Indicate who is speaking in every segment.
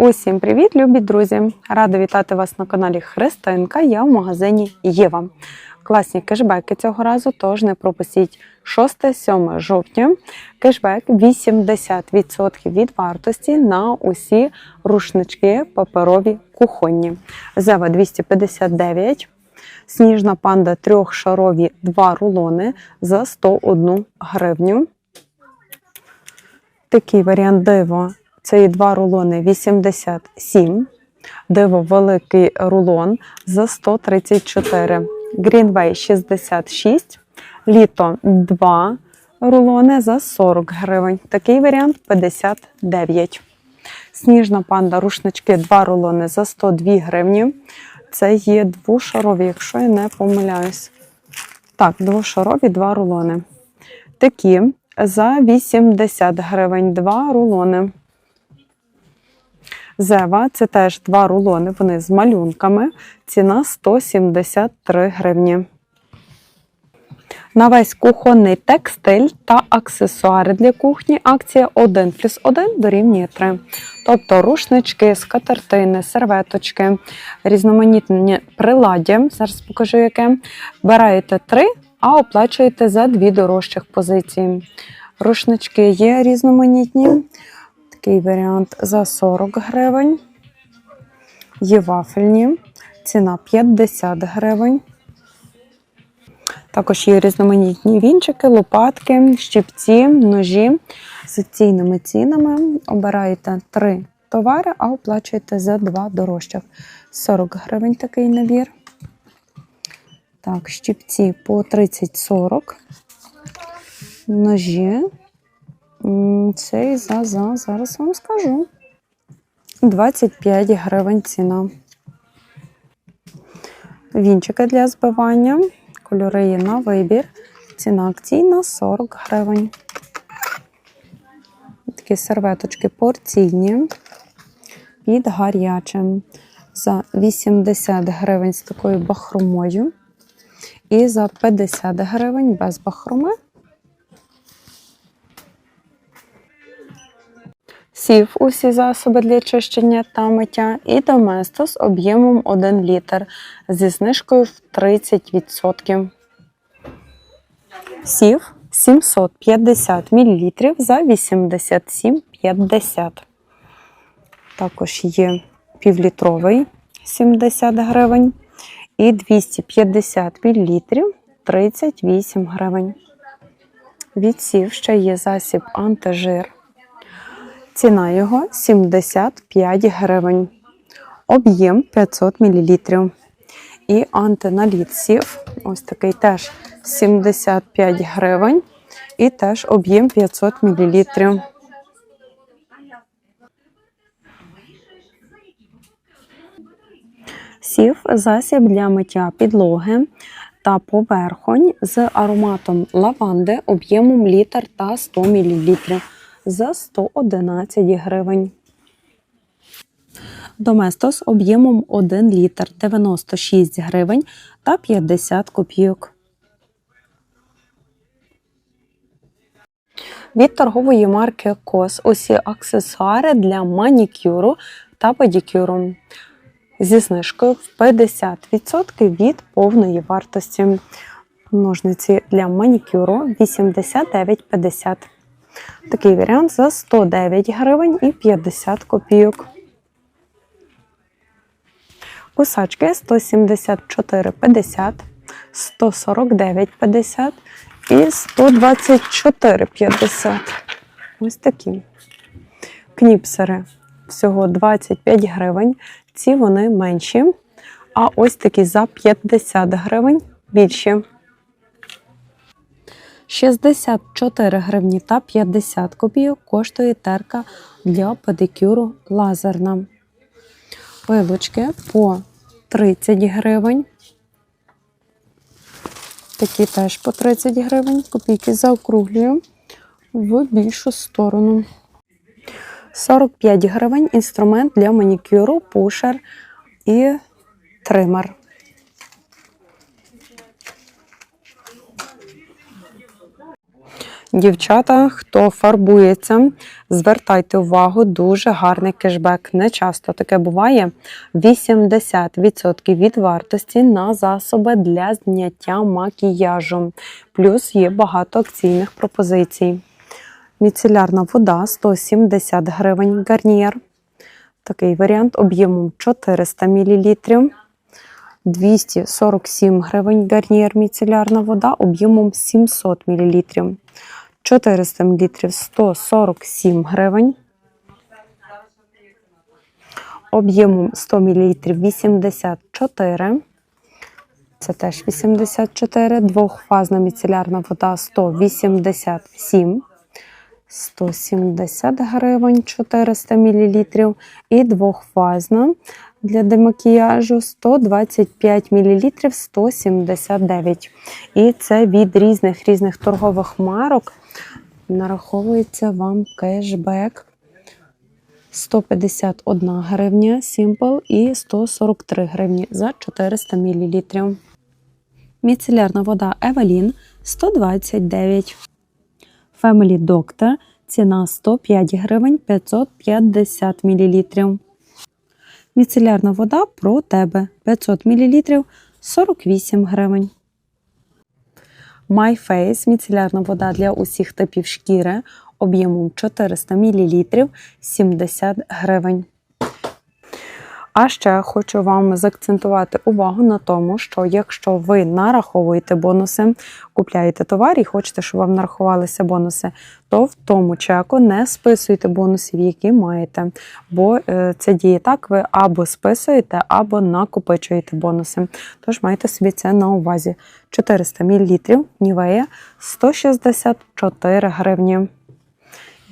Speaker 1: Усім привіт, любі друзі! Рада вітати вас на каналі Христинка. Я в магазині Єва. Класні кешбеки цього разу, тож не пропустіть 6-7 жовтня. Кешбек 80% від вартості на усі рушнички паперові кухонні. Зева 259. Сніжна панда трьохшарові 2 рулони за 101 гривню. Такий варіант диво це і два рулони 87. Диво великий рулон за 134. Greenway 66. Літо 2 рулони за 40 гривень. Такий варіант 59. Сніжна панда рушнички 2 рулони за 102 гривні. Це є двошарові, якщо я не помиляюсь. Так, двошарові 2 рулони. Такі за 80 гривень 2 рулони. Зева це теж два рулони, вони з малюнками. Ціна 173 гривні. На весь кухонний текстиль та аксесуари для кухні акція 1 плюс 1 дорівнює 3. Тобто рушнички, скатертини, серветочки, різноманітні приладдя. Зараз покажу яке. Бераєте 3, а оплачуєте за дві дорожчих позиції. Рушнички є різноманітні. Такий варіант за 40 гривень. Є вафельні. Ціна 50 гривень. Також є різноманітні вінчики, лопатки, щипці, ножі з цінними цінами. Обираєте 3 товари, а оплачуєте за 2 дорожчих. 40 гривень такий набір. Так, щипці по 30-40. Ножі Цей за, за, зараз вам скажу. 25 гривень ціна. Вінчики для збивання. Кольори є на вибір. Ціна акційна 40 гривень. Такі серветочки порційні. Під гарячим. За 80 гривень з такою бахромою. І за 50 гривень без бахроми. Сів усі засоби для чищення та миття і Доместос об'ємом 1 літр зі знижкою в 30%. Сів 750 мл за 87,50. Також є півлітровий 70 гривень і 250 мл 38 гривень. Відсів ще є засіб антижир. Ціна його 75 гривень. Об'єм 500 мл. І антиналіт сів. Ось такий теж 75 гривень. І теж об'єм 500 мл. Сів засіб для миття підлоги та поверхонь з ароматом лаванди об'ємом літр та 100 мл за 111 гривень. Доместос об'ємом 1 літр 96 гривень та 50 копійок. Від торгової марки Кос усі аксесуари для манікюру та педикюру зі знижкою в 50% від повної вартості. Ножниці для манікюру 89,50. Такий варіант за 109 гривень і 50 копійок. Кусачки 174,50, 149,50 і 124,50. Ось такі. Кніпсери всього 25 гривень. Ці вони менші. А ось такі за 50 гривень більші. 64 гривні та 50 копійок коштує терка для педикюру лазерна. Пилочки по 30 гривень. Такі теж по 30 гривень. Копійки заокруглюю в більшу сторону. 45 гривень інструмент для манікюру, пушер і тример. Дівчата, хто фарбується, звертайте увагу, дуже гарний кешбек. Не часто таке буває. 80% від вартості на засоби для зняття макіяжу. Плюс є багато акційних пропозицій. Міцелярна вода 170 гривень гарнієр. Такий варіант об'ємом 400 мл. 247 гривень гарнієр міцелярна вода об'ємом 700 мл. 400 мл 147 гривень. Об'ємом 100 мл 84. Це теж 84. Двохфазна міцелярна вода 187. 170 гривень 400 мл. І двохфазна для демакіяжу 125 мл 179. І це від різних різних торгових марок нараховується вам кешбек 151 гривня Simple і 143 гривні за 400 мл. Міцелярна вода Evelyn 129. Family Doctor ціна 105 гривень 550 мл. Міцелярна вода про тебе 500 мл 48 гривень. My Face міцелярна вода для усіх типів шкіри об'ємом 400 мл 70 гривень. А ще хочу вам заакцентувати увагу на тому, що якщо ви нараховуєте бонуси, купляєте товар і хочете, щоб вам нарахувалися бонуси, то в тому чеку не списуйте бонусів, які маєте. Бо е, це діє так, ви або списуєте, або накопичуєте бонуси. Тож майте собі це на увазі. 400 мл Нівея 164 гривні.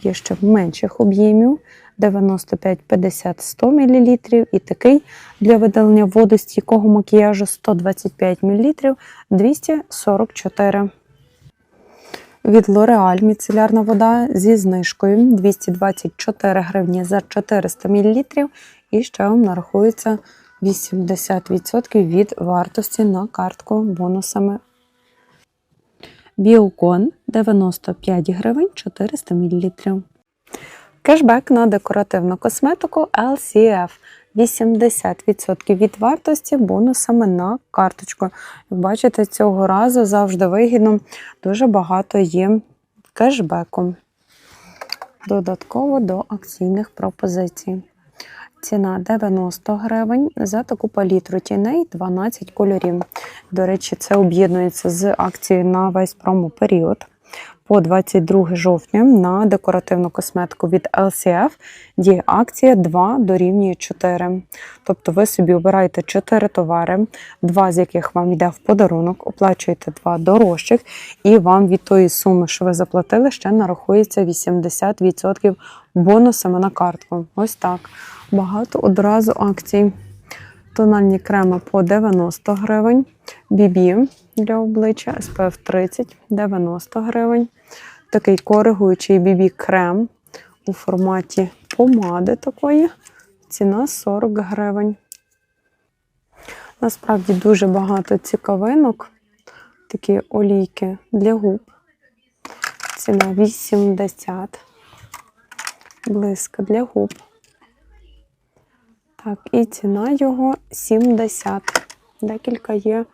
Speaker 1: Є ще в менших об'ємів 95, 50, 100 мл. І такий для видалення водостійкого макіяжу 125 мл 244 від L'Oreal міцелярна вода зі знижкою 224 гривні за 400 мл. І ще вам нарахується 80% від вартості на картку бонусами. Біокон 95 гривень 400 мл. Кешбек на декоративну косметику LCF 80% від вартості бонусами на карточку. Як бачите, цього разу завжди вигідно, дуже багато є кешбеку. Додатково до акційних пропозицій. Ціна 90 гривень за таку палітру тіней 12 кольорів. До речі, це об'єднується з акцією на весь промо-період. По 22 жовтня на декоративну косметику від LCF діє акція 2 дорівнює 4. Тобто ви собі обираєте 4 товари, два з яких вам йде в подарунок, оплачуєте два дорожчих, і вам від тої суми, що ви заплатили, ще нарахується 80% бонусами на картку. Ось так. Багато одразу акцій. Тональні креми по 90 гривень, BB для обличчя SPF 30 90 гривень. Такий коригуючий BB крем у форматі помади такої. Ціна 40 гривень. Насправді дуже багато цікавинок. Такі олійки для губ. Ціна 80. Блиск для губ. Так, і ціна його 70. Декілька є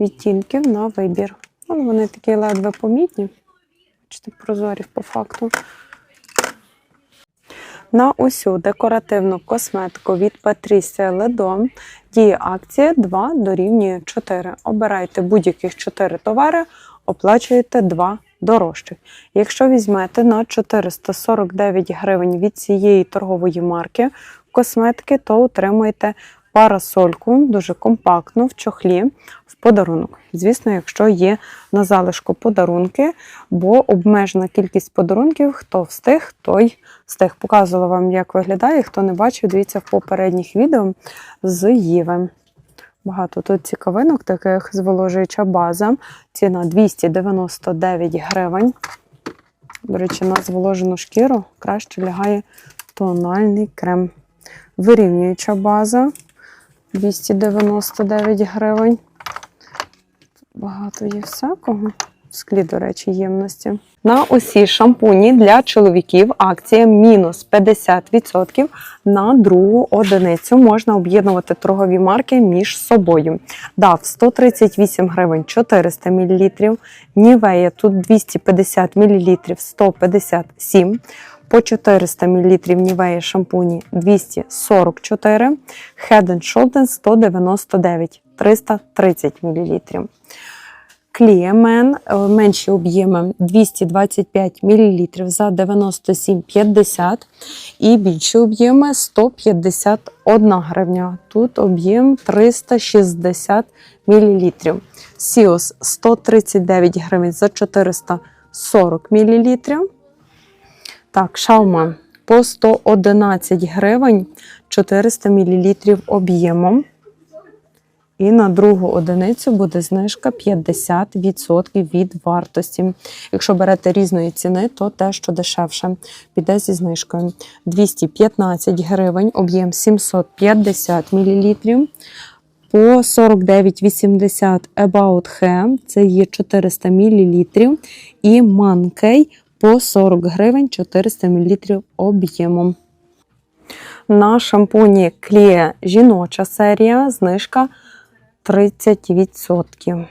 Speaker 1: відтінків на вибір. Ну, вони такі ледве помітні. Бачите, прозорі по факту. На усю декоративну косметику від Patricia Ledo діє акція 2 дорівнює 4. Обирайте будь-яких 4 товари, оплачуєте 2 дорожчих. Якщо візьмете на 449 гривень від цієї торгової марки косметики, то отримуєте парасольку, дуже компактну в чохлі в подарунок. Звісно, якщо є на залишку подарунки, бо обмежена кількість подарунків, хто встиг, той встиг. Показувала вам, як виглядає. Хто не бачив, дивіться в попередніх відео з Їви. Багато тут цікавинок, таких зволожуюча база. Ціна 299 гривень. До речі, на зволожену шкіру краще лягає тональний крем. Вирівнююча база 299 гривень. Багато є всякого. в склі, до речі, ємності. На усі шампуні для чоловіків акція мінус 50% на другу одиницю. Можна об'єднувати торгові марки між собою. DAV 138 гривень 400 мл, Нівея тут 250 мл 157 по 400 мл Нівея шампуні 244, Head Shoulders 199 330 мл. Кліємен менші об'єми 225 мл за 97,50 і більші об'єми 151 гривня. Тут об'єм 360 мл. Сіос 139 гривень за 440 мл. Так, шаума по 111 гривень 400 мл об'ємом. І на другу одиницю буде знижка 50% від вартості. Якщо берете різної ціни, то те, що дешевше, піде зі знижкою. 215 гривень, об'єм 750 мл. По 49,80 About Hair, це є 400 мл. І Манкей по 40 гривень 400 мл об'ємом. На шампуні Кліє жіноча серія знижка 30%.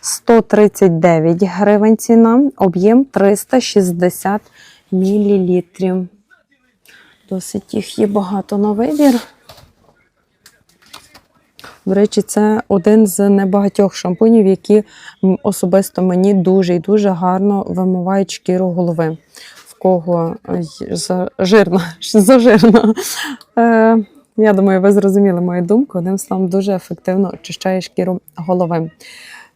Speaker 1: 139 гривень ціна, об'єм 360 мл. Досить їх є багато на вибір. До речі, це один з небагатьох шампунів, які особисто мені дуже і дуже гарно вимивають шкіру голови. В кого е, й- за- жирна, зажирна. Е, я думаю, ви зрозуміли мою думку. Одним словом, дуже ефективно очищає шкіру голови.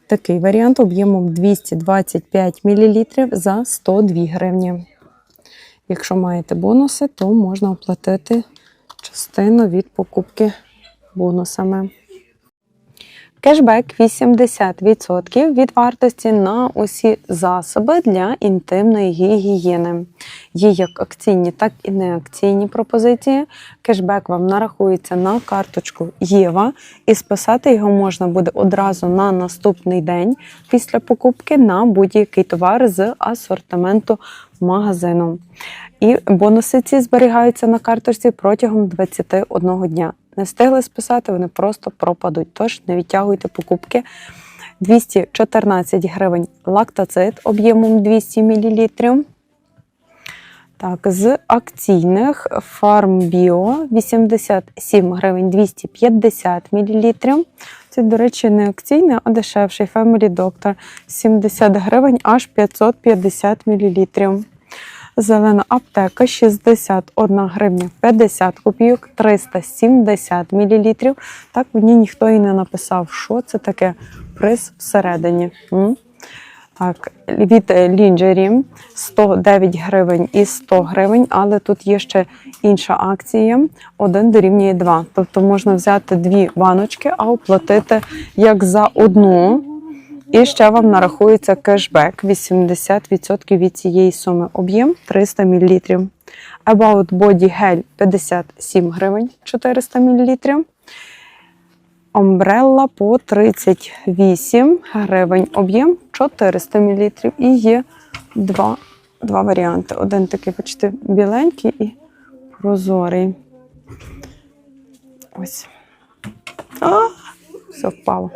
Speaker 1: Такий варіант об'ємом 225 мл за 102 гривні. Якщо маєте бонуси, то можна оплатити частину від покупки бонусами. Кешбек 80% від вартості на усі засоби для інтимної гігієни. Є як акційні, так і неакційні пропозиції. Кешбек вам нарахується на карточку Єва, і списати його можна буде одразу на наступний день після покупки на будь-який товар з асортименту магазину. І бонуси ці зберігаються на карточці протягом 21 дня. Не встигли списати, вони просто пропадуть. Тож не відтягуйте покупки. 214 гривень лактоцит об'ємом 200 мл. Так, з акційних Bio 87 гривень 250 мл. Це, до речі, не акційний, а дешевший Family Doctor 70 гривень аж 550 мл. Зелена аптека 61 гривня 50 копійок, 370 мл. Так мені ніхто і не написав, що це таке приз всередині. М? Так, від Лінджері 109 гривень і 100 гривень, але тут є ще інша акція: 1 дорівнює 2. Тобто можна взяти дві баночки, а оплатити як за одну. І ще вам нарахується кешбек 80% від цієї суми. Об'єм 300 мл. About Body Gel 57 гривень 400 мл. Омбрелла по 38 гривень. Об'єм 400 мл. І є два, два варіанти. Один такий, бачите, біленький і прозорий. Ось. А, все впало.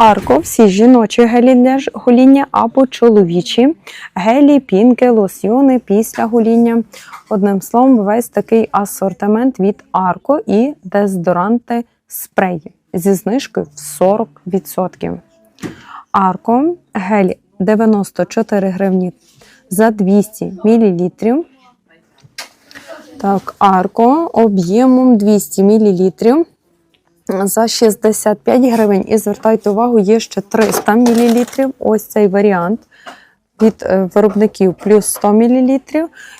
Speaker 1: Арко, всі жіночі гелі для гоління або чоловічі, гелі, пінки, лосьйони після гоління. Одним словом, весь такий асортимент від Арко і дезодоранти спреї зі знижкою в 40%. Арко гель 94 гривні за 200 мл. Так, Арко об'ємом 200 мл за 65 гривень. І звертайте увагу, є ще 300 мл. Ось цей варіант від е, виробників плюс 100 мл.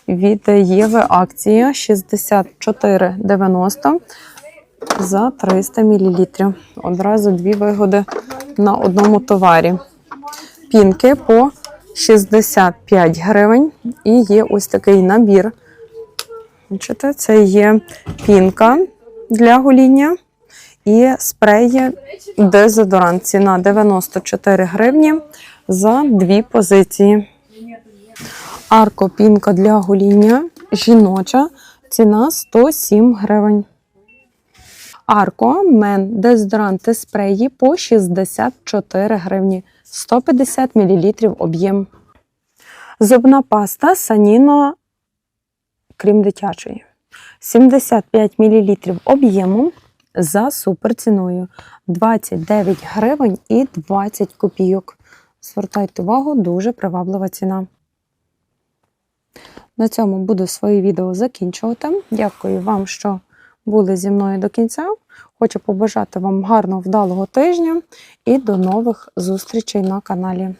Speaker 1: Від Єви акція 64,90 за 300 мл. Одразу дві вигоди на одному товарі. Пінки по 65 гривень. І є ось такий набір. Це є пінка для гоління. І спреї дезодорант. Ціна 94 гривні за дві позиції. Аркопінка для гоління жіноча. Ціна 107 гривень. Арко Мен дезодоранти спреї по 64 гривні. 150 мл об'єм. Зубна паста Саніно, крім дитячої. 75 мл об'єму за суперціною 29 гривень і 20 копійок. Звертайте увагу, дуже приваблива ціна. На цьому буду своє відео закінчувати. Дякую вам, що були зі мною до кінця. Хочу побажати вам гарного вдалого тижня і до нових зустрічей на каналі.